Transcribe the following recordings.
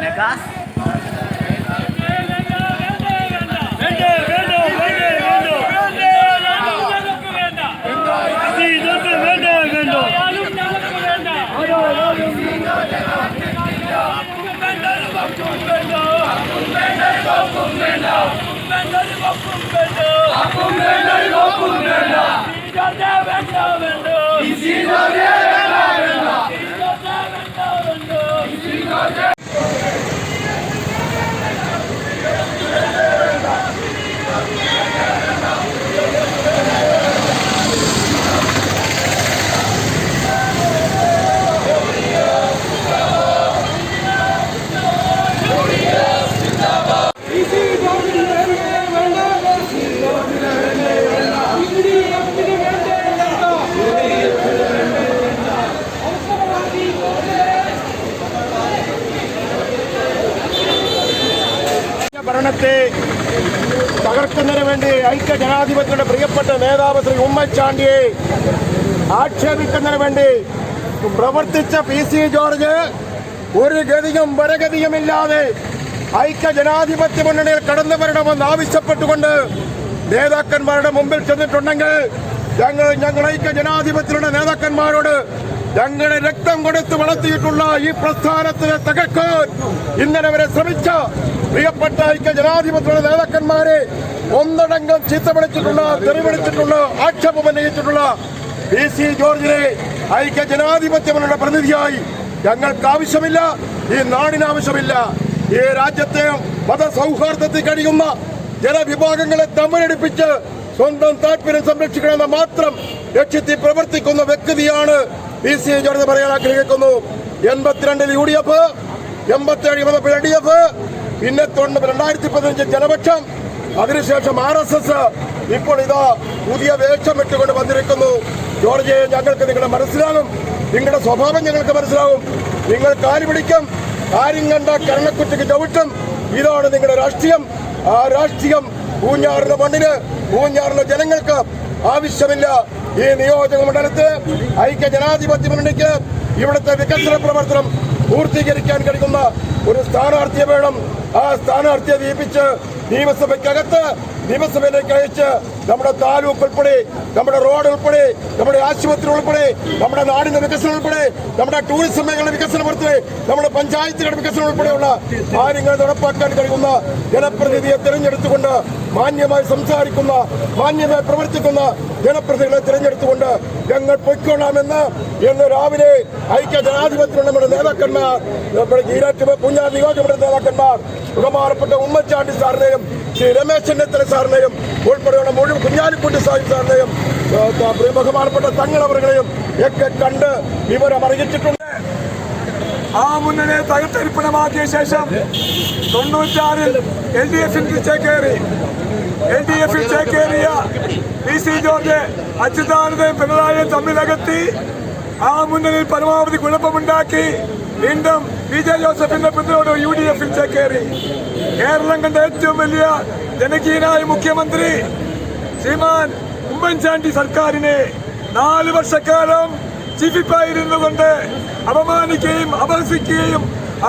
Negas. Akum benda, akum benda. Tidak ada benda benda. Di sini ada. ഭരണത്തെ തകർക്കുന്നതിന് വേണ്ടി ഐക്യ ജനാധിപത്യയുടെ പ്രിയപ്പെട്ട നേതാവ് ശ്രീ ഉമ്മൻചാണ്ടിയെ ആക്ഷേപിക്കുന്നതിന് വേണ്ടി പ്രവർത്തിച്ച പി സി ജോർജ് ഒരു ഗതിയും വരഗതിയുമില്ലാതെ ഐക്യ ജനാധിപത്യ മുന്നണിയിൽ കടന്നു വരണമെന്ന് ആവശ്യപ്പെട്ടുകൊണ്ട് നേതാക്കന്മാരുടെ മുമ്പിൽ ചെന്നിട്ടുണ്ടെങ്കിൽ ഞങ്ങൾ ഞങ്ങൾ ഐക്യ ജനാധിപത്യയുടെ നേതാക്കന്മാരോട് ഞങ്ങളെ രക്തം കൊടുത്ത് വളർത്തിയിട്ടുള്ള ഈ പ്രസ്ഥാനത്തിനെ തകർക്കാൻ ഇന്നലെ വരെ ശ്രമിച്ച പ്രിയപ്പെട്ട ഐക്യ ജനാധിപത്യയുടെ നേതാക്കന്മാരെ ഒന്നടങ്കം ചീത്ത തെറിവിളിച്ചിട്ടുള്ള ആക്ഷേപം ഉന്നയിച്ചിട്ടുള്ള പി സി ജോർജിനെ ഐക്യ ജനാധിപത്യങ്ങളുടെ പ്രതിനിധിയായി ഞങ്ങൾക്ക് ആവശ്യമില്ല ഈ നാടിന് ആവശ്യമില്ല. ഈ രാജ്യത്തെ മതസൗഹാർദ്ദത്തിൽ കഴിയുന്ന ജനവിഭാഗങ്ങളെ തമ്മിലടിപ്പിച്ച് സ്വന്തം താല്പര്യം സംരക്ഷിക്കണമെന്ന് മാത്രം ലക്ഷ്യത്തിൽ പ്രവർത്തിക്കുന്ന വ്യക്തിയാണ് പി സി ജോർജ് പറയാൻ ആഗ്രഹിക്കുന്നു. എൺപത്തിരണ്ടിൽ യു ഡി എഫ് എൺപത്തിയേഴ് വന്നപ്പോൾ എൽ ഡി എഫ്. പിന്നെ രണ്ടായിരത്തി പതിനഞ്ച് ജനപക്ഷം. അതിനുശേഷം ആർ എസ് എസ്. ഇപ്പോൾ ഇതാ പുതിയ വേഷം ഇട്ടുകൊണ്ട് വന്നിരിക്കുന്നു. ജോർജ് ഞങ്ങൾക്ക് നിങ്ങളുടെ മനസ്സിലാകും. നിങ്ങളുടെ സ്വഭാവം ഞങ്ങൾക്ക് മനസ്സിലാകും. നിങ്ങൾ കാലി പിടിക്കും. കാര്യം കണ്ട കരണക്കുറ്റിക്ക് ചവിട്ടും. ഇതാണ് നിങ്ങളുടെ രാഷ്ട്രീയം. ആ രാഷ്ട്രീയം പൂഞ്ഞാറിന്റെ മണ്ണിന് പൂഞ്ഞാറിലെ ജനങ്ങൾക്ക് ആവശ്യമില്ല. ഈ നിയോജക മണ്ഡലത്തെ ഐക്യ ജനാധിപത്യ മുന്നണിക്ക് ഇവിടുത്തെ വികസന പ്രവർത്തനം പൂർത്തീകരിക്കാൻ കഴിയുന്ന ഒരു സ്ഥാനാർത്ഥിയെ വേണം ആ സ്ഥാനാർത്ഥിയെ ദീപിച്ച് നിയമസഭയ്ക്കകത്ത് നിയമസഭയിലേക്ക് അയച്ച് നമ്മുടെ താലൂക്ക് ഉൾപ്പെടെ നമ്മുടെ റോഡ് ഉൾപ്പെടെ നമ്മുടെ ആശുപത്രി ഉൾപ്പെടെ നമ്മുടെ നാടിന്റെ വികസനം ഉൾപ്പെടെ നമ്മുടെ ടൂറിസം മേഖല വികസനം ഉൾപ്പെടെ നമ്മുടെ പഞ്ചായത്തുകളുടെ വികസനം ഉൾപ്പെടെയുള്ള കാര്യങ്ങൾ നടപ്പാക്കാൻ കഴിയുന്ന ജനപ്രതിനിധിയെ തിരഞ്ഞെടുത്തുകൊണ്ട് മാന്യമായി സംസാരിക്കുന്ന മാന്യമായി പ്രവർത്തിക്കുന്ന ജനപ്രതിനിധികളെ തിരഞ്ഞെടുത്തുകൊണ്ട് ഞങ്ങൾ പൊയ്ക്കൊള്ളാമെന്ന് ഇന്ന് രാവിലെ ഐക്യ ജനാധിപത്യമുള്ള നമ്മുടെ നേതാക്കന്മാർ നമ്മുടെ ഈരാറ്റ് കുഞ്ഞാ നിയോജകമണ്ഡല നേതാക്കന്മാർ ബഹുമാനപ്പെട്ട ഉമ്മൻചാണ്ടി സാറിനെയും ശ്രീ രമേശ് ചെന്നിത്തല സാറിനെയും ഉൾപ്പെടെയുള്ള മുഴുവൻ കുഞ്ഞാലിക്കുട്ടി സാഹിബ് സാറിനെയും ബഹുമാനപ്പെട്ട തങ്ങളവരുടെയും ഒക്കെ കണ്ട് വിവരം അറിയിച്ചിട്ടുണ്ട്. ആ മുന്നണിയെ തകർത്തരിപ്പണമാക്കിയ ശേഷം തൊണ്ണൂറ്റാറിൽ എൽ ഡി എഫിൽ ചേക്കേറി എൽ ഡി എഫിൽ ചേക്കേറിയ പി സി ജോർജ് അച്യുതാനന്ദയും പിണറായിയും തമ്മിലകത്തി ആ മുന്നണിയിൽ പരമാവധി കുഴപ്പമുണ്ടാക്കി. വീണ്ടും പി ജെ ജോസഫിന്റെ പിന്തുണയോട് യു ഡി എഫിൽ ചേക്കേറി കേരളം കണ്ട ഏറ്റവും വലിയ ജനകീയനായ മുഖ്യമന്ത്രി ശ്രീമാൻ ഉമ്മൻചാണ്ടി സർക്കാരിനെ നാല് വർഷക്കാലം ചീഫിപ്പായിരുന്നു കൊണ്ട് അപമാനിക്കുകയും അപഹസിക്കുകയും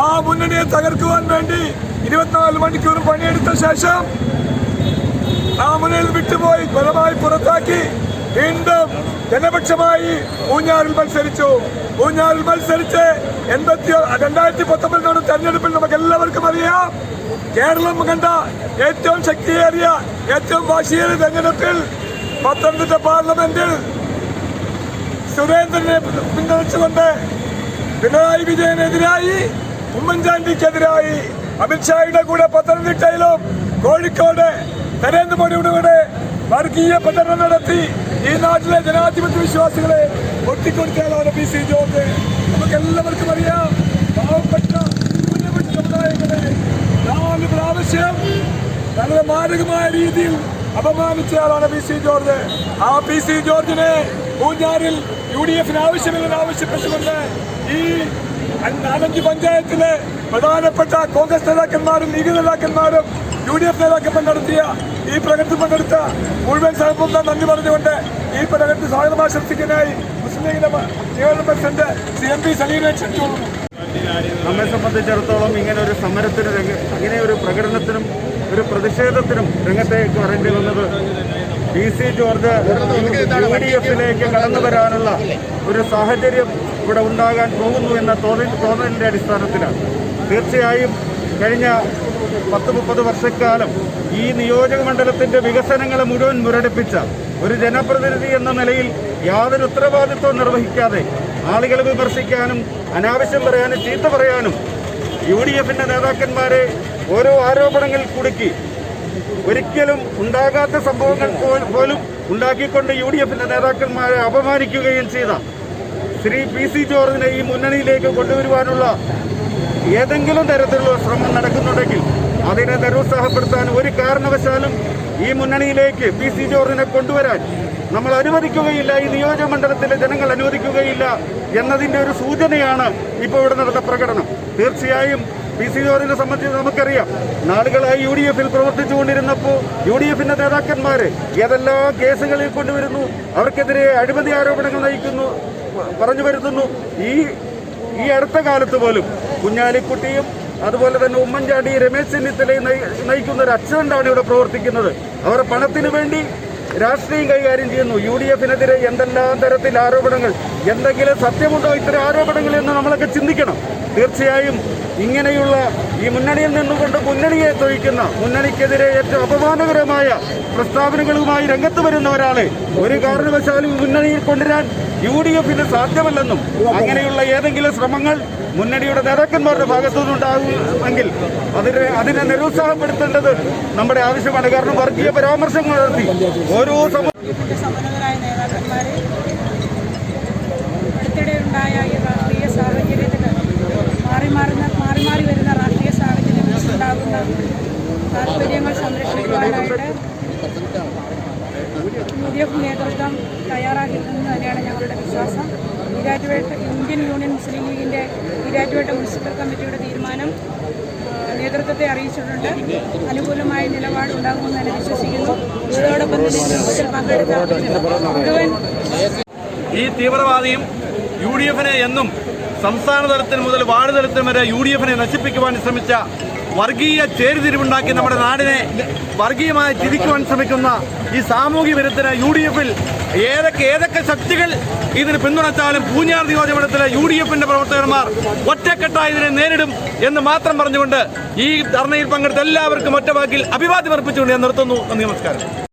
ആ മുന്നണിയെ തകർക്കുവാൻ വേണ്ടി ഇരുപത്തിനാല് മണിക്കൂർ പണിയെടുത്ത ശേഷം ആ മുന്നണിയിൽ വിട്ടുപോയി ബലമായി പുറത്താക്കി വീണ്ടും ജനപക്ഷമായി ഊഞ്ഞാറിൽ മത്സരിച്ചു. ഊഞ്ഞാറിൽ മത്സരിച്ച് എൺപത്തി രണ്ടായിരത്തി പത്തൊമ്പതിനാണ് തെരഞ്ഞെടുപ്പിൽ നമുക്ക് എല്ലാവർക്കും അറിയാം. കേരളം കണ്ട ഏറ്റവും ശക്തിയേറിയ ഏറ്റവും വാശിയേറിയ തെരഞ്ഞെടുപ്പിൽ പത്തനംതിട്ട പാർലമെന്റിൽ സുരേന്ദ്രനെ പിന്തുണച്ചുകൊണ്ട് പിണറായി വിജയനെതിരായി ഉമ്മൻചാണ്ടിക്കെതിരായി അമിത്ഷായുടെ കൂടെ പത്തനംതിട്ടയിലും കോഴിക്കോട് നരേന്ദ്രമോദിയുടെ കൂടെ വർഗീയ പ്രചരണം നടത്തി ഈ നാട്ടിലെ ജനാധിപത്യ വിശ്വാസികളെ ഒറ്റിക്കൊടുത്തയാളാണ് പി സി ജോർജ്. നമുക്ക് എല്ലാവർക്കും അറിയാം പാവപ്പെട്ട സമുദായങ്ങളെ നാല് പ്രാവശ്യം വളരെ മാരകമായ രീതിയിൽ അപമാനിച്ചയാളാണ് പി സി ജോർജ്. ആ പി സി ജോർജിനെ പൂഞ്ഞാറിൽ യു ഡി എഫിന് ആവശ്യമില്ലെന്ന് ആവശ്യപ്പെട്ടുകൊണ്ട് ഈ നാലഞ്ച് പഞ്ചായത്തിലെ പ്രധാനപ്പെട്ട കോൺഗ്രസ് നേതാക്കന്മാരും ലീഗ് നേതാക്കന്മാരും യു ഡി എഫ് നേതാക്കന്മാർ നടത്തിയ ഈ പ്രകടനത്തിൽ പങ്കെടുത്ത മുഴുവൻ ഞാൻ നന്ദി പറഞ്ഞുകൊണ്ട് ഈ പ്രകടനത്തിൽ സ്വാഗതം ആശംസിക്കാനായി മുസ്ലിം ലീഗിന്റെ പ്രസിഡന്റ് സി എം പി സലീനെ ക്ഷണിച്ചുകൊള്ളുന്നു നമ്മെ സംബന്ധിച്ചിടത്തോളം ഇങ്ങനെ ഒരു സമരത്തിന് രംഗ ഇങ്ങനെ ഒരു പ്രകടനത്തിനും ഒരു പ്രതിഷേധത്തിനും രംഗത്തേക്ക് വരേണ്ടി വന്നത് P C George U D എഫിലേക്ക് കടന്നു വരാനുള്ള ഒരു സാഹചര്യം ഇവിടെ ഉണ്ടാകാൻ പോകുന്നു എന്ന തോന്നൽ തോന്നലിന്റെ അടിസ്ഥാനത്തിലാണ്. തീർച്ചയായും കഴിഞ്ഞ പത്ത് മുപ്പത് വർഷക്കാലം ഈ നിയോജക മണ്ഡലത്തിന്റെ വികസനങ്ങളെ മുഴുവൻ മുരടിപ്പിച്ച ഒരു ജനപ്രതിനിധി എന്ന നിലയിൽ യാതൊരു ഉത്തരവാദിത്വം നിർവഹിക്കാതെ ആളുകളെ വിമർശിക്കാനും അനാവശ്യം പറയാനും ചീത്ത പറയാനും യു ഡി എഫിന്റെ നേതാക്കന്മാരെ ഓരോ ആരോപണങ്ങളിൽ കുടുക്കി ഒരിക്കലും ഉണ്ടാകാത്ത സംഭവങ്ങൾ പോലും ഉണ്ടാക്കിക്കൊണ്ട് യു ഡി എഫിന്റെ നേതാക്കന്മാരെ അപമാനിക്കുകയും ചെയ്ത ശ്രീ പി സി ജോർജിനെ ഈ മുന്നണിയിലേക്ക് കൊണ്ടുവരുവാനുള്ള ഏതെങ്കിലും തരത്തിലുള്ള ശ്രമം നടക്കുന്നുണ്ടെങ്കിൽ അതിനെ നിരുത്സാഹപ്പെടുത്താൻ ഒരു കാരണവശാലും ഈ മുന്നണിയിലേക്ക് പി സി ജോർജിനെ കൊണ്ടുവരാൻ നമ്മൾ അനുവദിക്കുകയില്ല ഈ നിയോജകമണ്ഡലത്തിലെ ജനങ്ങൾ അനുവദിക്കുകയില്ല എന്നതിന്റെ ഒരു സൂചനയാണ് ഇപ്പോൾ ഇവിടെ നടന്ന പ്രകടനം. തീർച്ചയായും പി സി ജോർജിനെ സംബന്ധിച്ച് നമുക്കറിയാം നാളുകളായി യു ഡി എഫിൽ പ്രവർത്തിച്ചുകൊണ്ടിരുന്നപ്പോൾ യു ഡി എഫിന്റെ നേതാക്കന്മാർ ഏതെല്ലാം കേസുകളിൽ കൊണ്ടുവരുന്നു അവർക്കെതിരെ അഴിമതി ആരോപണങ്ങൾ നയിക്കുന്നു പറഞ്ഞു വരുത്തുന്നു. ഈ ഈ അടുത്ത കാലത്ത് പോലും കുഞ്ഞാലിക്കുട്ടിയും അതുപോലെ തന്നെ ഉമ്മൻചാണ്ടി രമേശ് ചെന്നിത്തലയും നയിക്കുന്ന ഒരു അച്ഛനാണ് ഇവിടെ പ്രവർത്തിക്കുന്നത്. അവർ പണത്തിന് വേണ്ടി രാഷ്ട്രീയം കൈകാര്യം ചെയ്യുന്നു. യു ഡി എഫിനെതിരെ എന്തെല്ലാം തരത്തിൽ ആരോപണങ്ങൾ? എന്തെങ്കിലും സത്യമുണ്ടോ ഇത്തരം ആരോപണങ്ങൾ എന്ന് നമ്മളൊക്കെ ചിന്തിക്കണം. തീർച്ചയായും ഇങ്ങനെയുള്ള ഈ മുന്നണിയിൽ നിന്നുകൊണ്ട് മുന്നണിയെ തൊഴിക്കുന്ന മുന്നണിക്കെതിരെ ഏറ്റവും അപമാനകരമായ പ്രസ്താവനകളുമായി രംഗത്ത് വരുന്ന ഒരാളെ ഒരു കാരണവശാലും മുന്നണിയിൽ കൊണ്ടുവരാൻ യു ഡി എഫിന് സാധ്യമല്ലെന്നും അങ്ങനെയുള്ള ഏതെങ്കിലും ശ്രമങ്ങൾ മുന്നണിയുടെ നേതാക്കന്മാരുടെ ഭാഗത്തുനിന്നുണ്ടാകുമെങ്കിൽ അതിനെ അതിനെ നിരുത്സാഹപ്പെടുത്തേണ്ടത് നമ്മുടെ ആവശ്യമാണ്. കാരണം വർഗീയ പരാമർശങ്ങൾ നടത്തി ഓരോ സമ നേതാക്കന്മാരെ അടുത്തിടെ മാറി മാറുന്ന മാറി മാറി വരുന്ന രാഷ്ട്രീയ സാഹചര്യങ്ങളിൽ ഉണ്ടാകുന്ന താല്പര്യങ്ങൾ സംരക്ഷിക്കുവാനായിട്ട് യു ഡി എഫ് നേതൃത്വം തയ്യാറാക്കിയിട്ടുണ്ടെന്ന് തന്നെയാണ് ഞങ്ങളുടെ വിശ്വാസം. ഈരാറ്റുപേട്ട ഇന്ത്യൻ യൂണിയൻ മുസ്ലിം ലീഗിന്റെ ഈരാറ്റുപേട്ട മുനിസിപ്പൽ കമ്മിറ്റിയുടെ തീരുമാനം നേതൃത്വത്തെ അറിയിച്ചിട്ടുണ്ട്. അനുകൂലമായ നിലപാടുണ്ടാകുമെന്ന് തന്നെ വിശ്വസിക്കുന്നു. ഇതോടൊപ്പം തന്നെ യോഗത്തിൽ പങ്കെടുത്ത ഈ തീവ്രവാദിയും യു ഡി എഫിനെ എന്നും സംസ്ഥാന തലത്തിൽ മുതൽ വാർഡ് തലത്തിൽ വരെ യു ഡി എഫിനെ നശിപ്പിക്കുവാൻ ശ്രമിച്ച വർഗീയ ചേരിതിരിവുണ്ടാക്കി നമ്മുടെ നാടിനെ വർഗീയമായി തിരിക്കുവാൻ ശ്രമിക്കുന്ന ഈ സാമൂഹ്യ വിരുദ്ധന് യു ഡി എഫിൽ ഏതൊക്കെ ഏതൊക്കെ ശക്തികൾ ഇതിന് പിന്തുണച്ചാലും പൂഞ്ഞാർ നിയോജകമണ്ഡലത്തിലെ യു ഡി എഫിന്റെ പ്രവർത്തകന്മാർ ഒറ്റക്കെട്ടായി ഇതിനെ നേരിടും എന്ന് മാത്രം പറഞ്ഞുകൊണ്ട് ഈ ധർണയിൽ പങ്കെടുത്ത എല്ലാവർക്കും ഒറ്റവാക്കിൽ അഭിവാദ്യം അർപ്പിച്ചുകൊണ്ട് ഞാൻ നിർത്തുന്നു. നന്ദി നമസ്കാരം.